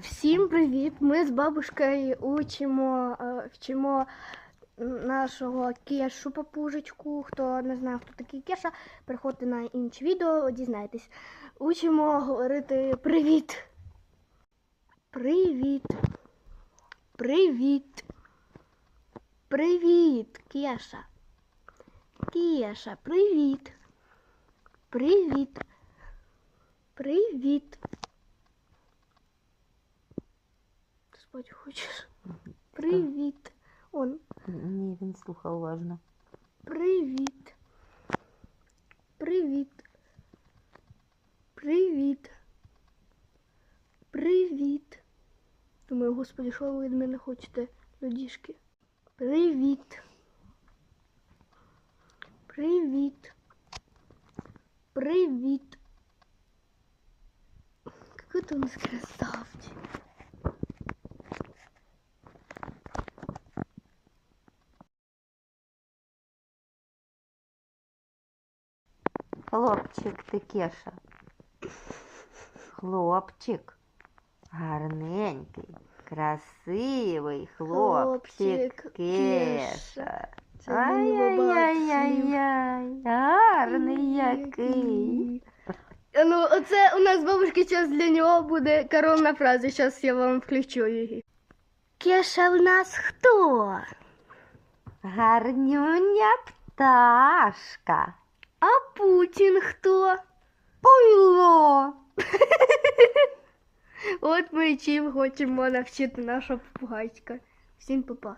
Всім привіт! Ми з бабушкою учимо, е, вчимо нашого кешу папужечку. Хто не знає, хто такий кеша, переходьте на інші відео, дізнайтесь. Учимо говорити привіт. Привіт. Привіт. Привіт, Кеша. Кеша, привіт. Привіт. Привіт. Ти спати хочеш? Привіт. Он. Ні, він слухав уважно. Привіт. Привіт. Привіт. Привіт. Думаю, господи, що ви від мене хочете, людішки? Привіт. Привіт. Привіт. Какой ты у нас красавчик. Хлопчик ти Кеша. Хлопчик. Гарненький, красивий хлопчик, Хлопчик Кеша. Це ми його бачимо. Ай-яй-яй-яй, гарний який. Ну, оце у нас бабушки час для нього буде коронна фраза. Зараз я вам включу її. Кеша в нас хто? Гарнюня пташка. А Путін хто? Пуйло. От ми чим хочемо навчити нашого попугайчика. Всім па-па.